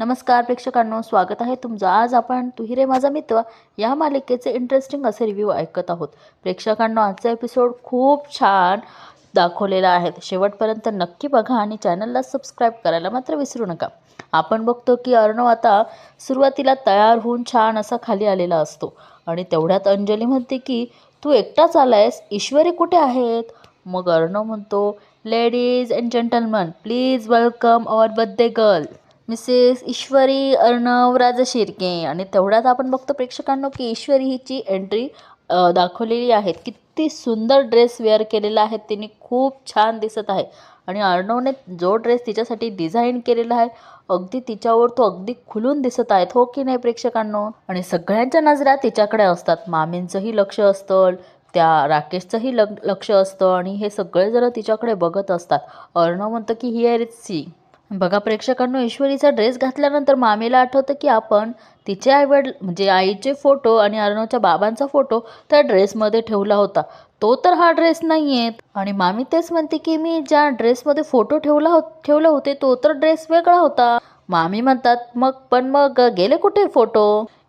नमस्कार प्रेक्षकांनो स्वागत आहे तुमचं. आज आपण तू हिरे माझा मित्र या मालिकेचे इंटरेस्टिंग असे रिव्ह्यू ऐकत आहोत. प्रेक्षकांनो आजचा एपिसोड खूप छान दाखवलेला आहे. शेवटपर्यंत नक्की बघा आणि चॅनलला सबस्क्राईब करायला मात्र विसरू नका. आपण बघतो की अर्णव आता सुरुवातीला तयार होऊन छान असा खाली आलेला असतो. आणि तेवढ्यात अंजली म्हणते की तू एकटाच आलायस? ईश्वरी कुठे आहेत? मग अर्णव म्हणतो ladies and gentleman please welcome our birthday girl Mrs Ishwari Arnav Raja Shirke आणि तेवढ्याच आपण बघतो प्रेक्षकांनो की ईश्वरी हिची एंट्री दाखवलेली आहे. किती सुंदर ड्रेस वेअर केलेला आहे. तिने खूप छान दिसत आहे. आणि अर्णवने जो ड्रेस तिच्यासाठी डिझाईन केलेला आहे अगदी तिच्यावर तो अगदी खुलून दिसत आहेत हो की नाही प्रेक्षकांनो? आणि सगळ्यांच्या नजरा तिच्याकडे असतात. मामींचंही लक्ष असतं त्या राकेशचंही लग लक्ष असतं. आणि हे सगळे जरा तिच्याकडे बघत असतात. अर्णव म्हणतं की हिअर इज सी बघा प्रेक्षकांनो ईश्वरीचा ड्रेस घातल्यानंतर मामीला आठवतं की आपण तिचे आईवडील म्हणजे आईचे फोटो आणि अर्णवच्या बाबांचा फोटो त्या ड्रेसमध्ये ठेवला होता. तो तर हा ड्रेस नाही आहे आणि मामी तेच म्हणते की मी ज्या ड्रेसमध्ये फोटो ठेवला हो ठेवले होते तो तर ड्रेस वेगळा होता. मामी म्हणतात मग पण मग गेले कुठे फोटो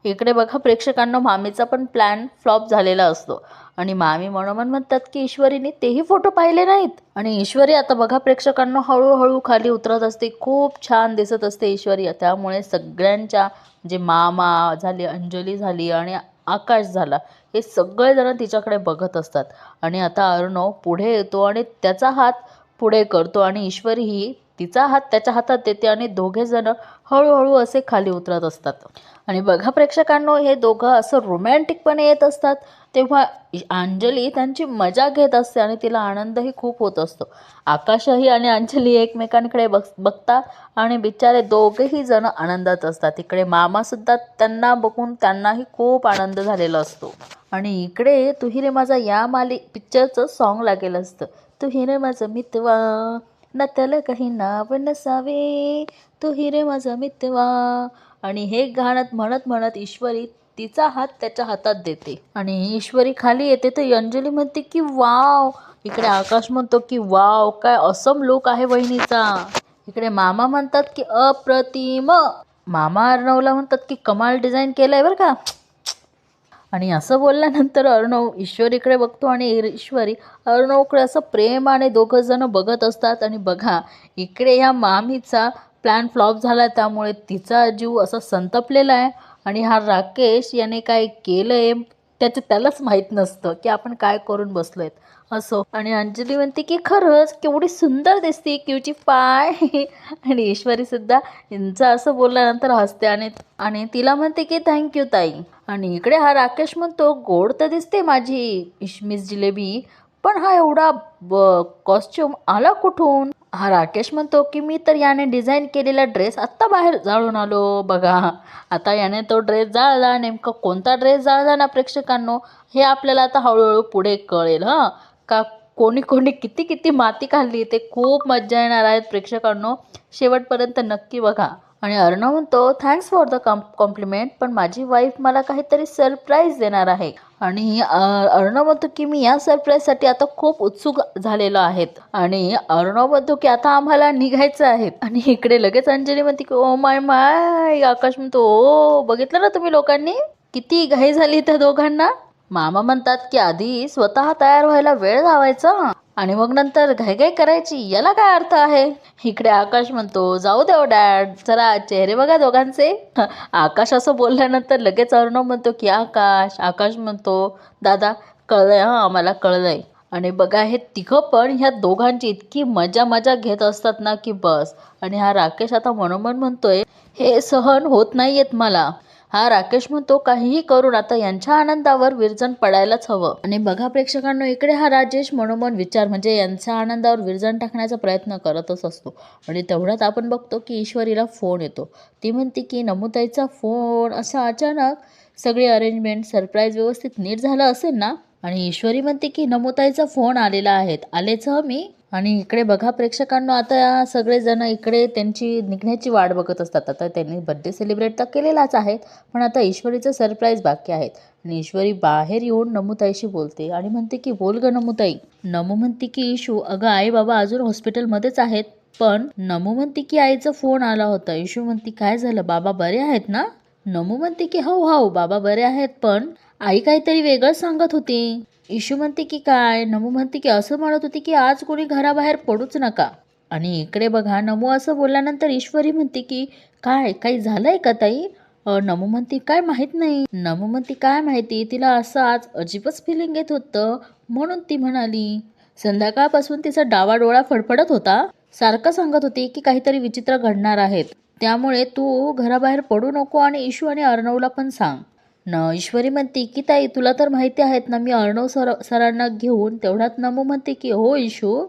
इकडे बघा प्रेक्षकांना मामीचा पण प्लॅन फ्लॉप झालेला असतो. आणि मामी मनोमन म्हणतात की ईश्वरीने तेही फोटो पाहिले नाहीत. आणि ईश्वरी आता बघा प्रेक्षकांना हळूहळू खाली उतरत असते. खूप छान दिसत असते ईश्वरी. त्यामुळे सगळ्यांच्या जे मामा झाली अंजली झाली आणि आकाश झाला हे सगळेजण तिच्याकडे बघत असतात. आणि आता अर्णव पुढे येतो आणि त्याचा हात पुढे करतो आणि ईश्वरी ही तिचा हात त्याच्या हातात देते आणि दोघेजण हळूहळू असे खाली उतरत असतात. आणि बघा प्रेक्षकांनो हे दोघं असं रोमॅन्टिकपणे येत असतात. तेव्हा अंजली त्यांची मजा घेत असते आणि तिला आनंदही खूप होत असतो. आकाशही आणि अंजली एकमेकांकडे बघ बघतात आणि बिचारे दोघेही जण आनंदात असतात. इकडे मामासुद्धा त्यांना बघून त्यांनाही खूप आनंद झालेला असतो. आणि इकडे तू रे माझा या माली पिक्चरचं सॉन्ग लागेल असतं. तू रे माझं मितवा ना त्याला काही नाव नसावे. तू रे माझा मितवा आणि हे घाणत म्हणत म्हणत ईश्वरी तिचा हात त्याच्या हातात देते. आणि ईश्वरी खाली येते तर अंजली म्हणते की वाव. इकडे आकाश म्हणतो की वाव काय असम लुक आहे वहिनीचा. इकडे मामा म्हणतात की अप्रतिम. मामा अर्णवला म्हणतात की कमाल डिझाईन केलंय बरं का. आणि असं बोलल्यानंतर अर्णव ईश्वरीकडे बघतो आणि ईश्वरी अर्णवकडे असं प्रेम आणि दोघं जण बघत असतात. आणि बघा इकडे ह्या मामीचा प्लॅन फ्लॉप झाला त्यामुळे तिचा जीव असा संतपलेला आहे. आणि हा राकेश याने काय केलं आहे त्याचं त्यालाच माहीत नसतं की आपण काय करून बसलो आहेत असो. आणि अंजली म्हणते की खरंच केवढी सुंदर दिसते क्यूची पाय. आणि ईश्वरीसुद्धा यांचं असं बोलल्यानंतर हसते आणि आणि तिला म्हणते की थँक्यू ताई. आणि इकडे हा राकेश म्हणतो गोड तर दिसते माझी इश- मिस जिलेबी. पण हा एवढा कॉस्ट्युम आला कुठून? हा राकेश म्हणतो की मी तर याने डिझाईन केलेला ड्रेस आत्ता बाहेर जाळून आलो. बघा आता याने तो ड्रेस जाळला नेमका कोणता ड्रेस जाळला ना प्रेक्षकांनो? हे आपल्याला आता हळूहळू पुढे कळेल हां? का कोणी कोणी किती किती माती खाल्ली? ते खूप मज्जा येणार आहेत प्रेक्षकांनो. शेवटपर्यंत नक्की बघा. आणि अर्णव म्हणतो thanks for the com compliment पण माझी वाईफ मला काहीतरी सरप्राईज देणार आहे. आणि अ, अर्णव म्हणतो की मी या सरप्राईजसाठी आता खूप उत्सुक झालेलो आहेत. आणि अर्णव म्हणतो की आता आम्हाला निघायचं आहे. आणि इकडे लगेच अंजली म्हणते की ओ माय माय आकाश म्हणतो ओ बघितलं ना तुम्ही लोकांनी? किती घाई झाली त्या दोघांना? मामा म्हणतात की आधी स्वतः तयार व्हायला वेळ लावायचा. आणि मग नंतर घाईघाई करायची याला काय अर्थ आहे? इकडे आकाश म्हणतो जाऊ देव डॅड जरा चेहरे बघा दोघांचे. आकाश असं बोलल्यानंतर लगेच अर्णव म्हणतो की आकाश आकाश म्हणतो दादा कळलंय हां आम्हाला कळलंय. आणि बघा हे तिघं पण ह्या दोघांची इतकी मजा मजा घेत असतात ना की बस. आणि हा राकेश आता मनोमन म्हणतोय हे सहन होत नाहीयेत मला. हा राकेश म्हणतो काहीही करून आता यांच्या आनंदावर विरजण पडायलाच हवं. आणि बघा प्रेक्षकांनो इकडे हा राजेश मनोमन विचार म्हणजे यांच्या आनंदावर विरजण टाकण्याचा प्रयत्न करतच असतो. आणि तेवढ्यात आपण बघतो की ईश्वरीला फोन येतो. ती म्हणते की नमुताईचा फोन असा अचानक सगळी अरेंजमेंट सरप्राईज व्यवस्थित नीट झालं असेल ना? आणि ईश्वरी म्हणते की नमुताईचा फोन आलेला आहेत आलेच मी. आणि इकडे बघा प्रेक्षकांना आता सगळेजण इकडे त्यांची निघण्याची वाट बघत असतात. आता त्यांनी बड्डे सेलिब्रेट तर केलेलाच आहे पण आता ईश्वरीचं सरप्राईज बाकी आहेत. आणि ईश्वरी बाहेर येऊन नमुताईशी बोलते आणि म्हणते की बोल ग नमुताई. नमू म्हणते की इशू अगं आई बाबा अजून हॉस्पिटलमध्येच आहेत पण नमू म्हणते की आईचा फोन आला होता. इशू म्हणते काय झालं? बाबा बरे आहेत ना? नमू म्हणते की हो हो बाबा बरे आहेत पण आई काहीतरी वेगळं सांगत होती. इशू म्हणते की काय? नमू म्हणते की असं म्हणत होती की आज कोणी घराबाहेर पडूच नका. आणि इकडे बघा नमू असं बोलल्यानंतर ईश्वरी म्हणते की काय काही झालंय का ताई? नमू म्हणते काय माहीत नाही. नमू म्हणते काय माहिती? तिला असं आज अजिबच फिलिंग येत होतं. म्हणून ती म्हणाली संध्याकाळपासून तिचा डावा डोळा फडफडत होता. सारखं सांगत होती की काहीतरी विचित्र घडणार आहेत त्यामुळे तू घराबाहेर पडू नको आणि इशू आणि अर्णवला पण सांग. न ईश्वरी म्हणते की ताई तुला तर माहिती आहेत ना मी अर्णव सर सरांना घेऊन तेवढ्यात नमू म्हणते की हो इशू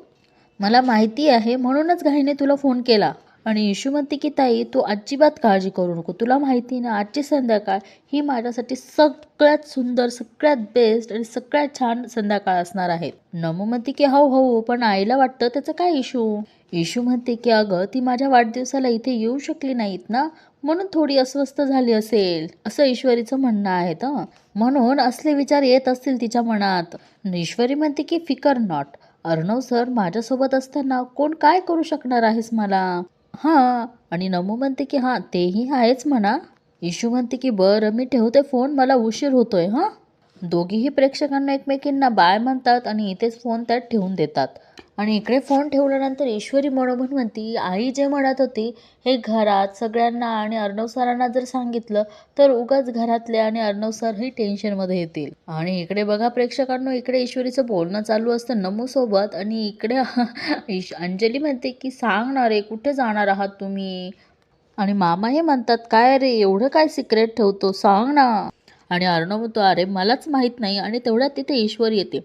मला माहिती आहे म्हणूनच घाईने तुला फोन केला. आणि इशू म्हणते की ताई तू अजिबात काळजी करू नको. तुला माहिती ना आजची संध्याकाळ ही माझ्यासाठी सगळ्यात सुंदर सगळ्यात बेस्ट आणि सगळ्यात छान संध्याकाळ असणार आहे. नमो म्हणते की हो हो पण आईला वाटतं त्याचं काय इशू इशू म्हणते की अगं ती माझ्या वाढदिवसाला इथे येऊ शकली नाहीत ना म्हणून थोडी अस्वस्थ झाली असेल. असं ईश्वरीचं म्हणणं आहे तर म्हणून असले विचार येत असतील तिच्या मनात. ईश्वरी म्हणते की फिकर नॉट. अर्णव सर माझ्यासोबत असताना कोण काय करू शकणार आहेस मला? हां आणि नमू म्हणते की हां तेही आहेच म्हणा. इशू म्हणते की बरं मी ठेवते फोन मला उशीर होतोय हां? दोघीही प्रेक्षकांना एकमेकींना बाय म्हणतात आणि इथेच फोन त्यात ठेवून देतात. आणि इकडे फोन ठेवल्यानंतर ईश्वरी मनोमन म्हणती आई जे म्हणत होती हे घरात सगळ्यांना आणि अर्णव सरांना जर सांगितलं तर उगाच घरातले आणि अर्णव सर ही टेन्शनमध्ये येतील. आणि इकडे बघा प्रेक्षकांना इकडे ईश्वरीचं बोलणं चालू असतं नमूसोबत आणि इकडे अंजली म्हणते की सांग ना रे कुठे जाणार आहात तुम्ही? आणि मामा हे म्हणतात काय रे एवढं काय सिक्रेट ठेवतो? सांग ना. आणि अर्णव म्हणतो अरे मलाच माहीत नाही. आणि तेवढ्यात तिथे ईश्वर येते.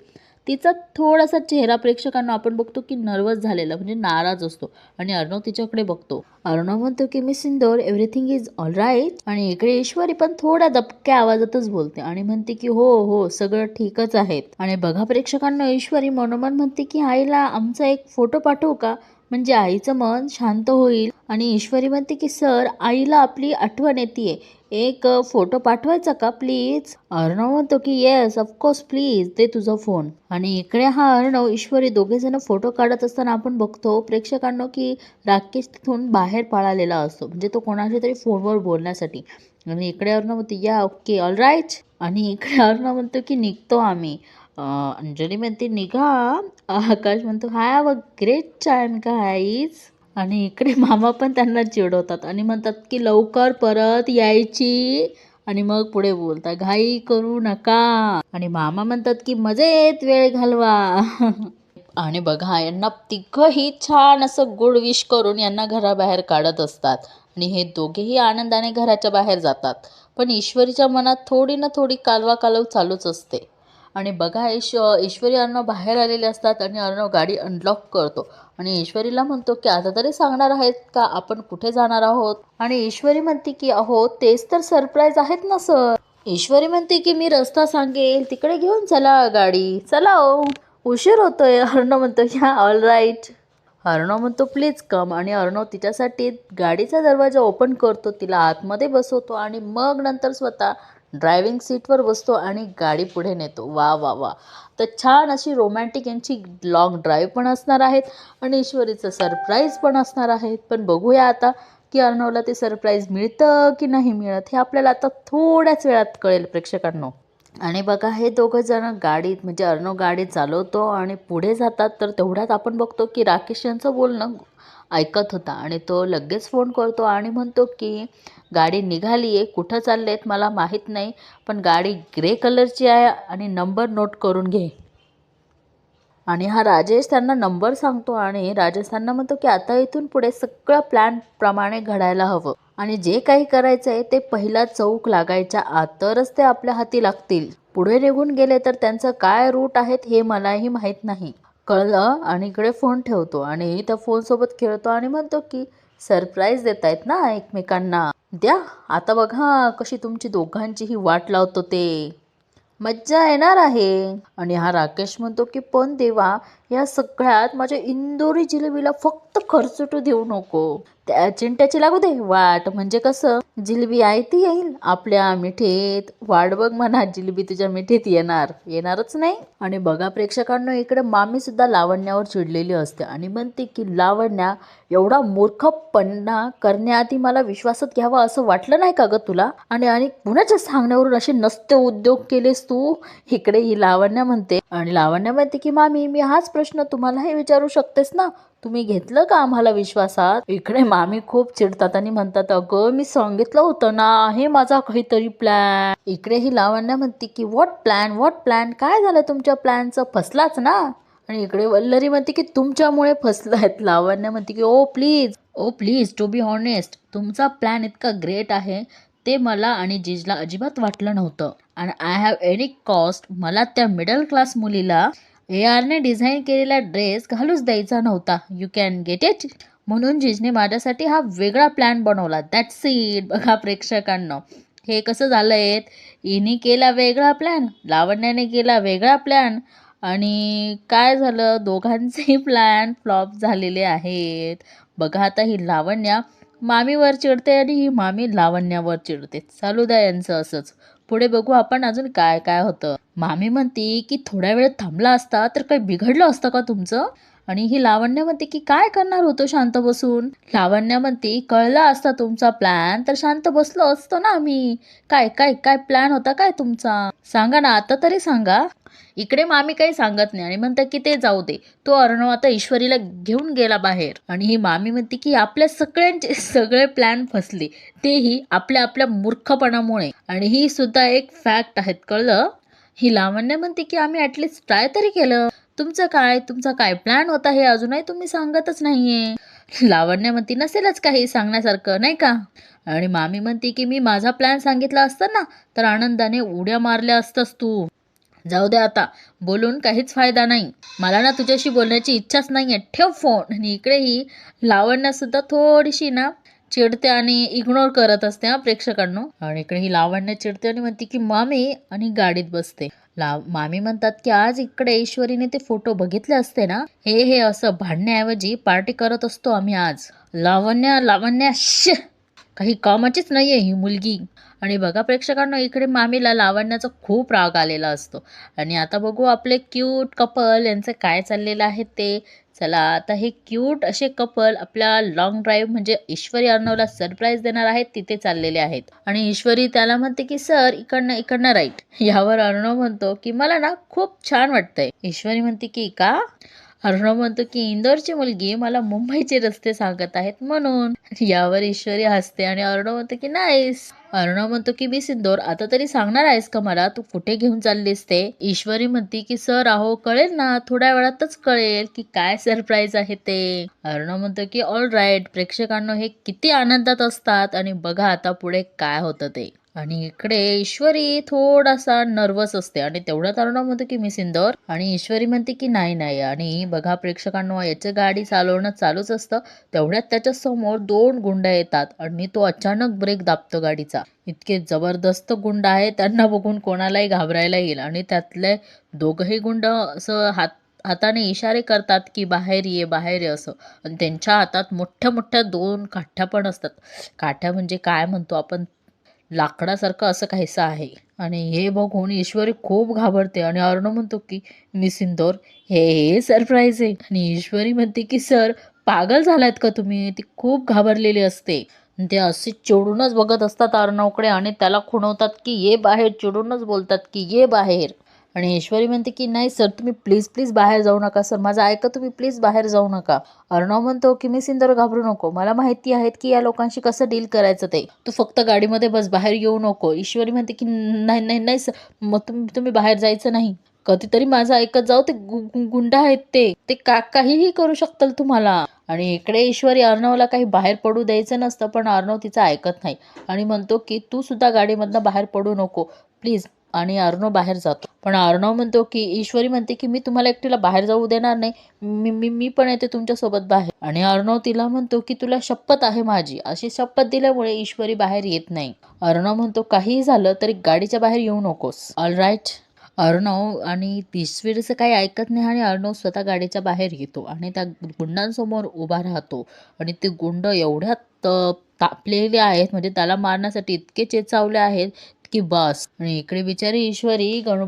तिचा थोडासा चेहरा प्रेक्षकांना आपण बघतो की नर्वस झालेला म्हणजे नाराज असतो. आणि अर्णव तिच्याकडे बघतो. अर्णव म्हणतो की मी सिंदोर एव्हरीथिंग इज ऑल राईट आणि इकडे ईश्वरी पण थोड्या दबक्या आवाजातच बोलते आणि म्हणते की हो हो सगळं ठीकच आहेत आणि बघा प्रेक्षकांना ईश्वरी मनोमन म्हणते की आईला आमचा एक फोटो पाठवू का? म्हणजे आईचं मन शांत होईल आणि ईश्वरी म्हणते की सर आईला आपली आठवण येते. एक फोटो पाठवायचा का प्लीज? अर्णव म्हणतो की येस ऑफकोर्स प्लीज दे तुझा फोन. आणि इकडे हा अर्णव ईश्वरी दोघे जण फोटो काढत असताना आपण बघतो प्रेक्षकांनो की राकेश तिथून बाहेर पळालेला असतो. म्हणजे तो कोणाच्या तरी फोनवर बोलण्यासाठी. आणि इकडे अर्णव म्हणतो या ओके ऑल राईट आणि इकडे अर्णव म्हणतो की निघतो आम्ही. अंजली म्हणते निघा. आकाश म्हणतो हाय व ग्रेट चायन का आईज आणि इकडे मामा पण त्यांना चिडवतात आणि म्हणतात की लवकर परत यायची. आणि मग पुढे बोलतात घाई करू नका. आणि मामा म्हणतात की मजेत वेळ घालवा. आणि बघा यांना तिघही छान असं गुड विश करून यांना घराबाहेर काढत असतात. आणि हे दोघेही आनंदाने घराच्या बाहेर जातात. पण ईश्वरीच्या मनात थोडी ना थोडी कालवा कालव चालूच असते. आणि बघा ईश ईश्वरी अर्णव बाहेर आलेले असतात आणि अर्णव गाडी अनलॉक करतो. आणि ईश्वरीला म्हणतो की आता तरी सांगणार आहेत का? आपण कुठे जाणार आहोत? आणि ईश्वरी म्हणते की अहो तेच तर सरप्राईज आहेत ना सर ईश्वरी म्हणते की मी रस्ता सांगेल. तिकडे घेऊन चला गाडी. चला ओ. उशीर होतोय अर्णव म्हणतो. ह्या ऑल राईट अर्णव म्हणतो प्लीज कम आणि अर्णव तिच्यासाठी गाडीचा दरवाजा ओपन करतो. तिला आतमध्ये बसवतो आणि मग नंतर स्वतः ड्रायव्हिंग सीटवर बसतो आणि गाडी पुढे नेतो. वा वा वा. तर छान अशी रोमॅन्टिक यांची लॉंग ड्राईव्ह पण असणार आहेत आणि ईश्वरीचं सरप्राईज पण असणार आहेत. पण बघूया आता की अर्णवला ते सरप्राईज मिळतं की नाही मिळत हे आपल्याला आता थोड्याच वेळात कळेल प्रेक्षकांनो. आणि बघा हे दोघं जण गाडीत म्हणजे अर्णव गाडी चालवतो आणि पुढे जातात. तर तेवढ्यात आपण बघतो की राकेश यांचं बोलणं ऐकत होता. आणि तो लगेच फोन करतो आणि म्हणतो की गाडी निघाली आहे कुठं चालले आहेत मला माहीत नाही पण गाडी ग्रे कलरची आहे आणि नंबर नोट करून घे. आणि हा राजेश त्यांना नंबर सांगतो आणि राजेश त्यांना म्हणतो की आता इथून पुढे सगळं प्लॅनप्रमाणे घडायला हवं. आणि जे काही करायचं आहे ते पहिला चौक लागायच्या आतरच ते आपल्या हाती लागतील. पुढे निघून गेले तर त्यांचं काय रूट आहेत हे मलाही माहीत नाही. कळलं आणि इकडे फोन ठेवतो आणि त्या फोनसोबत खेळतो आणि म्हणतो की सरप्राईज देत आहेत ना एकमेकांना. द्या आता बघा कशी तुमची दोघांची ही वाट लावतो ते. मज्जा येणार आहे. आणि हा राकेश म्हणतो की पण देवा या सगळ्यात माझ्या इंदोरी जिलेबीला फक्त खर्चटू देऊ नको. त्या चिंट्याची लागू दे वाट. म्हणजे कसं जिलबी आहे ती येईल. आपल्या मिठीत वाट बघ म्हणा जिलबी तुझ्या मिठीत येणार. येणारच नाही. आणि बघा प्रेक्षकांनो इकडे मामी सुद्धा लावण्यावर चिडलेली असते. आणि म्हणते की लावण्या एवढा मूर्खपणा करण्याआधी मला विश्वासात घ्यावा असं वाटलं नाही का ग तुला? आणि आणि कुणाच्या सांगण्यावरून असे नसते उद्योग केलेस तू? इकडे ही लावण्या म्हणते. आणि लावण्या म्हणते की मामी मी हाच प्रश्न तुम्हालाही विचारू शकतेस ना? तुम्ही घेतलं का आम्हाला विश्वासात? इकडे मामी खूप चिडतात आणि म्हणतात अगं मी सांगितलं होतं ना आहे माझा काहीतरी प्लॅन इकडे ही लावण्य म्हणते की व्हॉट प्लॅन व्हॉट प्लॅन काय झालं तुमच्या प्लॅनचं फसलाच ना? आणि इकडे वल्लरी म्हणते की तुमच्यामुळे फसलायत. लावण्य म्हणते की ओ please oh please to be honest तुमचा प्लॅन इतका ग्रेट आहे ते मला आणि जिजला अजिबात वाटलं नव्हतं. आणि आय हॅव एनी कॉस्ट मला त्या मिडल क्लास मुलीला ए आरने डिझाईन केलेला ड्रेस घालूच द्यायचा नव्हता. यू कॅन गेट इट म्हणून जिजने माझ्यासाठी हा वेगळा प्लॅन बनवला. दॅट्स इट बघा प्रेक्षकांना. हे कसं झालंय? इनी केला वेगळा प्लॅन लावण्याने केला वेगळा प्लॅन आणि काय झालं? दोघांचे प्लॅन फ्लॉप झालेले आहेत. बघा आता ही लावण्या मामीवर चिडते आणि ही मामी लावण्यावर चिडते. चालू द्या यांचं असंच. पुढे बघू आपण अजून काय काय होतं. मामी म्हणते की थोड्या वेळ थांबला असता तर काही बिघडलं असतं का तुमचं? आणि ही लावण्य म्हणते की काय करणार होतो शांत बसून? लावण्य म्हणते कळला असता तुमचा प्लॅन तर शांत बसलो असतो ना आम्ही. काय काय काय प्लॅन होता काय तुमचा? सांगा ना आता तरी सांगा. इकडे मामी काही सांगत नाही आणि म्हणतात की ते जाऊ दे. तो अर्णव आता ईश्वरीला घेऊन गेला बाहेर. आणि ही मामी म्हणते की आपल्या सगळ्यांचे सगळे प्लॅन फसले. तेही आपल्या आपल्या मूर्खपणामुळे. आणि ही सुद्धा एक फॅक्ट आहेत कळलं? ही लावण्य म्हणते की आम्ही ॲटलिस्ट ट्राय तरी केलं. तुमचं काय? तुमचा काय प्लॅन होता हे अजूनही तुम्ही सांगतच नाहीये. लावण्य म्हणते नसेलच काही सांगण्यासारखं नाही का? आणि मामी म्हणते की मी माझा प्लॅन सांगितला असता ना तर आनंदाने उड्या मारल्या असतस तू. जाऊ दे आता बोलून काहीच फायदा नाही. मला ना तुझ्याशी बोलण्याची इच्छाच नाही आहे ठेव फोन आणि इकडेही लावण्यासुद्धा थोडीशी ना चिडते आणि इग्नोर करत असते हा प्रेक्षकांनो. आणि इकडे ही लावण्या चिडते आणि म्हणते की मामी आणि गाडीत बसते. ला मामी म्हणतात की आज इकडे ईश्वरीने ते फोटो बघितले असते ना हे हे असं भांडण्याऐवजी पार्टी करत असतो आम्ही आज. लावण्य लावण्या श काही कामाचीच नाही आहे ही मुलगी. आणि बघा प्रेक्षकांना इकडे मामीला लावण्याचा खूप राग आलेला असतो. आणि आता बघू आपले क्यूट कपल यांचं काय चाललेलं आहे ते. चला आता हे क्यूट असे कपल आपल्या लॉंग ड्राईव्ह म्हणजे ईश्वरी अर्णवला सरप्राईज देणार आहेत तिथे चाललेले आहेत. आणि ईश्वरी त्याला म्हणते की सर इकडनं इकडनं राईट यावर अर्णव म्हणतो की मला ना खूप छान वाटतंय. ईश्वरी म्हणते की का? अर्णव म्हणतो की इंदोरची मुलगी मला मुंबईचे रस्ते सांगत आहेत म्हणून. यावर ईश्वरी हसते आणि अर्णव म्हणतो की नाहीस. अर्णव म्हणतो की मी सिंदोर आता तरी सांगणार आहेस का मला? तू कुठे घेऊन चाललीस ते? ईश्वरी म्हणते की सर अहो कळेल ना थोड्या वेळातच कळेल की काय सरप्राईज आहे ते. अर्णव म्हणतो की ऑल राईट प्रेक्षकांना हे किती आनंदात असतात आणि बघा आता पुढे काय होतं ते. आणि इकडे ईश्वरी थोडासा नर्वस असते. आणि तेवढ्यात अर्णव म्हणतो की मी सिंदोर. आणि ईश्वरी म्हणते की नाही नाही. आणि बघा प्रेक्षकांनो याचं गाडी चालवणं चालूच असतं. तेवढ्यात त्याच्यासमोर दोन गुंड येतात. आणि तो अचानक ब्रेक दाबतो गाडीचा. इतके जबरदस्त गुंड आहे त्यांना बघून कोणालाही घाबरायला येईल. आणि त्यातले दोघंही गुंड असं हात हाताने इशारे करतात की बाहेर ये बाहेर ये असं. आणि त्यांच्या हातात मोठ्या मोठ्या दोन काठ्या पण असतात. काठ्या म्हणजे काय म्हणतो आपण? लाकडासारखं असं काहीसं आहे. आणि हे बघून ईश्वरी खूप घाबरते आणि अर्णव म्हणतो की मी सिंदोर हे हे सरप्राईज आहे. आणि ईश्वरी म्हणते की सर पागल झालात का तुम्ही? ती खूप घाबरलेली असते. आणि ते असे चिडूनच बघत असतात अर्णवकडे आणि त्याला खुणवतात की ये बाहेर. चिडूनच बोलतात की ये बाहेर. आणि ईश्वरी म्हणते की नाही सर तुम्ही प्लीज प्लीज बाहेर जाऊ नका. सर माझं ऐका तुम्ही प्लीज बाहेर जाऊ नका. अर्णव म्हणतो की मी सिंदर घाबरू नको. मला माहिती आहेत की या लोकांशी कसं डील करायचं ते. तू फक्त गाडीमध्ये बस बाहेर येऊ नको. ईश्वरी म्हणते की नाही नाही नाही सर. मग तुम्ही तुम्ही बाहेर जायचं नाही. कधीतरी माझं ऐकत जाऊ ते गु- गुंड आहेत ते. ते का काहीही करू शकतात तुम्हाला. आणि इकडे ईश्वरी अर्णवला काही बाहेर पडू द्यायचं नसतं पण अर्णव तिचं ऐकत नाही. आणि म्हणतो की तू सुद्धा गाडीमधनं बाहेर पडू नको. प्लीज आणि अर्णव बाहेर जातो. पण अर्णव म्हणतो की ईश्वरी म्हणते की मी तुम्हाला एकटीला बाहेर जाऊ देणार नाही. मी मी मी पण येते तुमच्यासोबत बाहेर. आणि अर्णव तिला म्हणतो की तुला शपथ आहे माझी. अशी शपथ दिल्यामुळे ईश्वरी बाहेर येत नाही. अर्णव म्हणतो काहीही झालं तरी गाडीच्या बाहेर येऊ नकोस. ऑल राईट अर्णव आणि ईश्वरीचं काही ऐकत नाही आणि अर्णव स्वतः गाडीच्या बाहेर येतो आणि त्या गुंडांसमोर उभा राहतो. आणि ते गुंड एवढ्या तापलेले आहेत म्हणजे त्याला मारण्यासाठी इतके चेचावले आहेत की बस. आणि इकडे बिचारी ईश्वरी गणू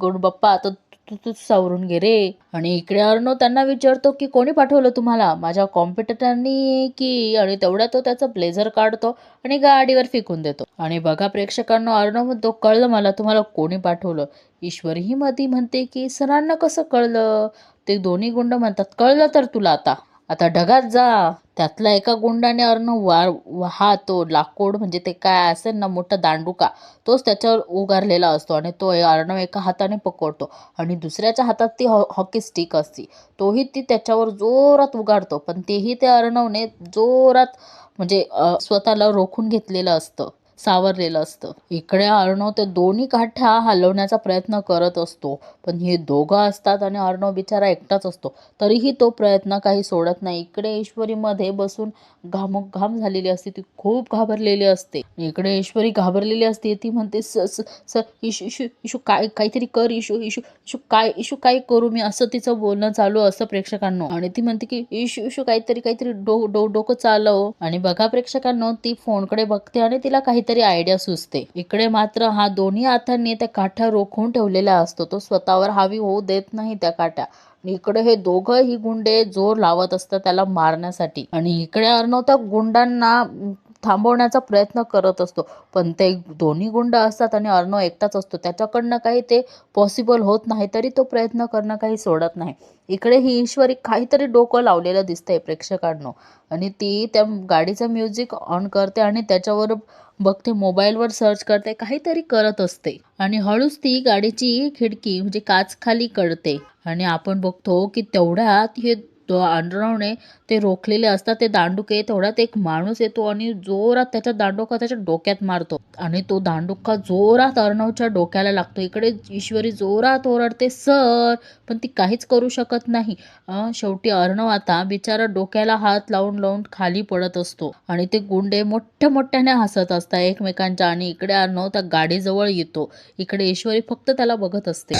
गणूबाप्पा आता तू तू सावरून घे रे. आणि इकडे अर्णव त्यांना विचारतो की कोणी पाठवलं तुम्हाला? माझ्या कॉम्पिटिटरनी की आणि तेवढ्या तो त्याचा ब्लेझर काढतो आणि गाडीवर फेकून देतो. आणि बघा प्रेक्षकांना अर्णव म्हणतो कळलं मला तुम्हाला कोणी पाठवलं? ईश्वरी ही मधी म्हणते की सरांना कसं कळलं? ते दोन्ही गुंड म्हणतात कळलं तर तुला आता. आता ढगात जा. त्यातला एका गुंडाने अर्णव वार हा तो लाकूड म्हणजे ते काय असेल ना मोठा दांडुका तोच त्याच्यावर उगारलेला असतो आणि तो अर्णव एका हाताने पकडतो आणि दुसऱ्याच्या हातात ती हॉ हॉकी स्टिक असते. तोही ती त्याच्यावर जोरात उगारतो पण तेही त्या अर्णवने जोरात म्हणजे स्वतःला रोखून घेतलेलं असतं. सावरलेलं असतं. इकडे अर्णव ते दोन्ही काठ्या हलवण्याचा प्रयत्न करत असतो. पण हे दोघं असतात आणि अर्णव बिचारा एकटाच असतो. तरीही तो प्रयत्न काही सोडत नाही. इकडे ईश्वरीमध्ये बसून घामोघाम झालेली असते. ती खूप घाबरलेली असते. इकडे ईश्वरी घाबरलेली असते. ती म्हणते स स स इशू इशू इशू काय काहीतरी कर इशू इशू इशू काय इशू काय करू मी? असं तिचं बोलणं चालू असतं प्रेक्षकांनो. आणि ती म्हणते की इशू इशू काहीतरी काहीतरी डो डो डोकं चालव. आणि बघा प्रेक्षकांनो ती फोनकडे बघते आणि तिला काहीतरी आयडिया सुचते. इकडे मात्र हा दोन्ही हातांनी त्या काठ्या रोखून ठेवलेला असतो. तो स्वतःवर हावी होऊ देत नाही त्या काठ्या. आणि इकडे हे दोघं ही गुंडे जोर लावत असतात त्याला मारण्यासाठी. आणि इकडे अर्णव त्या गुंडांना थांबवण्याचा प्रयत्न करत असतो. पण ते दोन्ही गुंड असतात आणि अर्णव एकटाच असतो. त्याच्याकडनं काही ते पॉसिबल होत नाही तरी तो प्रयत्न करणं काही सोडत नाही. इकडे ही ईश्वरी काहीतरी डोकं लावलेलं दिसतंय प्रेक्षकांनो. आणि ती त्या गाडीचं म्युझिक ऑन करते आणि त्याच्यावर बघते मोबाईलवर सर्च करते काहीतरी करत असते. आणि हळूच ती गाडीची खिडकी म्हणजे काच खाली कळते आणि आपण बघतो की तेवढ्यात हे अंडरवणे ते रोखलेले असतात ते दांडुके तेवढ्यात एक माणूस येतो आणि जोरात त्याच्या दांडुका त्याच्या डोक्यात मारतो आणि तो दांडुका जोरात अर्णवच्या डोक्याला लागतो. इकडे ईश्वरी जोरात ओरडते सर पण ती काहीच करू शकत नाही. अं, शेवटी अर्णव आता बिचारा डोक्याला हात लावून लावून खाली पडत असतो आणि ते गुंडे मोठ्या मोठ्याने हसत असतात एकमेकांच्या आणि इकडे अर्णव त्या गाडीजवळ येतो. इकडे ईश्वरी फक्त त्याला बघत असते.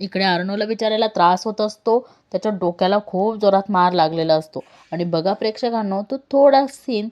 इकडे अर्णवला विचारायला त्रास होत असतो त्याच्या डोक्याला खूप जोरात मार लागलेला असतो. आणि बघा प्रेक्षकांनो तो थोडा सीन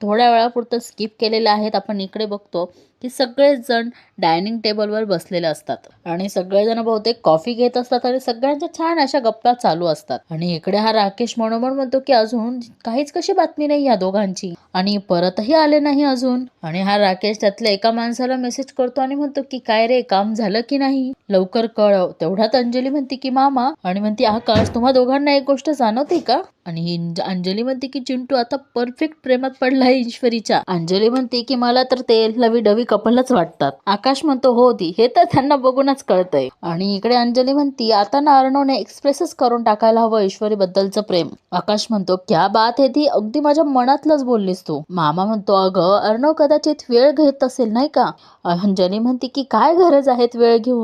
थोड्या वेळापुरतं स्किप केलेला आहेत आपण इकडे बघतो. की सगळेच जण डायनिंग टेबलवर बसलेले असतात. आणि सगळेजण बहुतेक कॉफी घेत असतात आणि सगळ्यांच्या छान अशा गप्पा चालू असतात. आणि इकडे हा राकेश मनोमन म्हणतो की अजून काहीच कशी बातमी नाही या दोघांची. आणि परतही आले नाही अजून. आणि हा राकेश त्यातल्या एका माणसाला मेसेज करतो आणि म्हणतो की काय रे काम झालं की नाही? लवकर कळव. तेवढ्यात अंजली म्हणते की मामा. आणि म्हणते आकाश तुम्हा दोघांना एक गोष्ट जाणवते का? आणि अंजली म्हणते की चिंटू आता परफेक्ट प्रेमात पडलाय ईश्वरीच्या. अंजली म्हणते की मला तर ते लवी डवी कपलच वाटतात. आकाश म्हणतो हो दी हे तर त्यांना बघूनच कळतंय. आणि इकडे अंजली म्हणती आता ना अर्णवने एक्सप्रेसच करून टाकायला हवं ईश्वरी बद्दलचं प्रेम. आकाश म्हणतो क्या बात हे ती अगदी माझ्या मनातलंच बोललीस तू. मामा म्हणतो अगं अर्णव कदाचित वेळ घेत असेल नाही का? अंजली म्हणते की काय गरज आहेत वेळ घेऊन?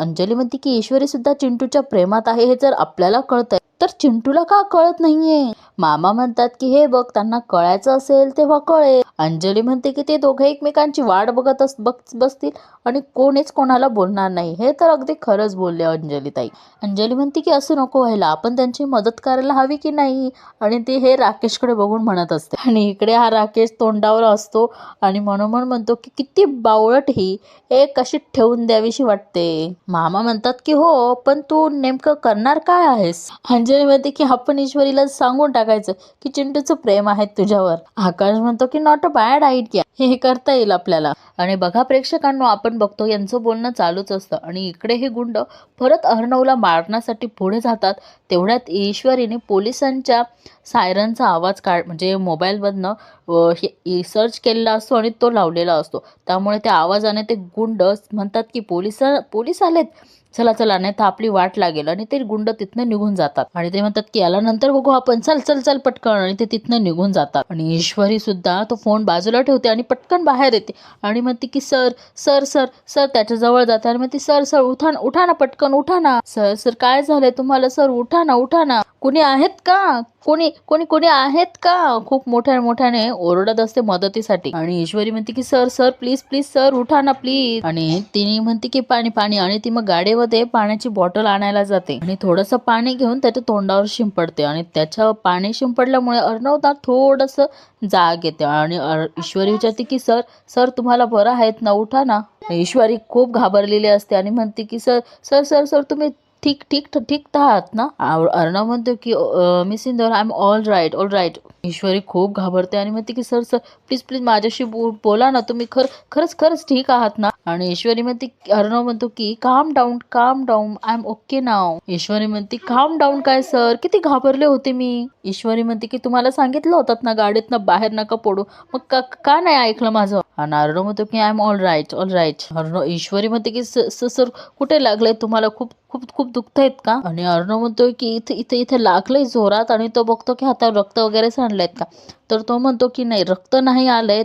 अंजली म्हणते की ईश्वरी सुद्धा चिंटूच्या प्रेमात आहे हे जर आपल्याला कळतंय तर चिंटूला का कळत नाहीये? मामा म्हणतात की हे बघ त्यांना कळायचं असेल तेव्हा कळेल. अंजली म्हणते की ते दोघे एकमेकांची वाट बघत अस बघ- बसतील आणि कोणीच कोणाला बोलणार नाही. हे तर अगदी खरंच बोलले अंजली ताई अंजली म्हणते की असं नको व्हायला. आपण त्यांची मदत करायला हवी की नाही? आणि ती हे राकेशकडे बघून म्हणत असते. आणि इकडे हा राकेश तोंडावर असतो आणि मनोमन म्हणतो की किती बावळट ही. एक अशी ठेवून द्यावीशी वाटते. मामा म्हणतात की हो पण तू नेमकं करणार काय आहेस? अंजली म्हणते की आपण ईश्वरीला सांगून टाकायचं की चिंटूचं प्रेम आहे तुझ्यावर. आकाश म्हणतो की नॉट अ बॅड आयडिया हे हे करता येईल आपल्याला. आणि बघा प्रेक्षकांनो आपण बघतो यांचं बोलणं चालूच असतं. आणि इकडे हे गुंड परत अर्णवला मारण्यासाठी पुढे जातात. तेवढ्यात ईश्वरीने पोलिसांच्या सायरनचा आवाज काढ म्हणजे मोबाईलमधनं सर्च केलेला असतो आणि तो लावलेला असतो. त्यामुळे त्या आवाजाने ते गुंड म्हणतात की पोलीस पोलीस आलेत. चला चला नाही तर आपली वाट लागेल आणि ते गुंड तिथनं निघून जातात. आणि ते म्हणतात की याला नंतर बघू आपण. चल चल चल पटकन. आणि ते तिथनं निघून जातात. आणि ईश्वरी सुद्धा तो फोन बाजूला ठेवते आणि पटकन बाहेर येते. आणि म्हणते की सर सर सर सर त्याच्याजवळ जाते आणि म्हणते सर सर उठा उठा ना पटकन उठा ना. सर सर काय झालंय तुम्हाला? सर उठा ना उठा ना. कुणी आहेत का? कोणी कोणी कोणी आहेत का? खूप मोठ्या मोठ्याने ओरडत असते मदतीसाठी. आणि ईश्वरी म्हणते की sir sir please please sir उठा ना प्लीज आणि तिने म्हणते की पाणी पाणी. आणि ती मग गाडीमध्ये पाण्याची बॉटल आणायला जाते. आणि थोडस पाणी घेऊन त्याच्या तोंडावर शिंपडते. आणि त्याच्या पाणी शिंपडल्यामुळे अर्णवदा थोडस जाग येते. आणि ईश्वरी विचारते की सर सर तुम्हाला बरं आहेत ना? उठा ना. ईश्वरी खूप घाबरलेली असते आणि म्हणते की सर सर सर सर तुम्ही ठीक ठीक ठीक तर आहात ना अर्णव म्हणतो की Miss Indore I am all right all right Ishwari खूप घाबरते आणि म्हणते की सर सर प्लीज प्लीज माझ्याशी बो- बोला ना तुम्ही खर खरंच खरंच ठीक आहात ना? आणि ईश्वरी म्हणते अर्णव म्हणतो की calm down calm down I am okay नाव ईश्वरी म्हणते काम डाऊन काय सर? किती घाबरले होते मी. ईश्वरी म्हणते की तुम्हाला सांगितलं होतं ना गाडीतनं बाहेर नका पडू. मग का का नाही ऐकलं माझं? आणि अर्णव म्हणतो की I am all right all right Arnav Ishwari म्हणते की सर कुठे लागलंय तुम्हाला खूप खूप खूप दुखतायत का? आणि अर्णव म्हणतोय की इथे इथे इथे लागलंय जोरात आणि तो बघतो की हातावर रक्त वगैरे सांडलेत का? तर तो म्हणतो की नाही रक्त नाही आलंय.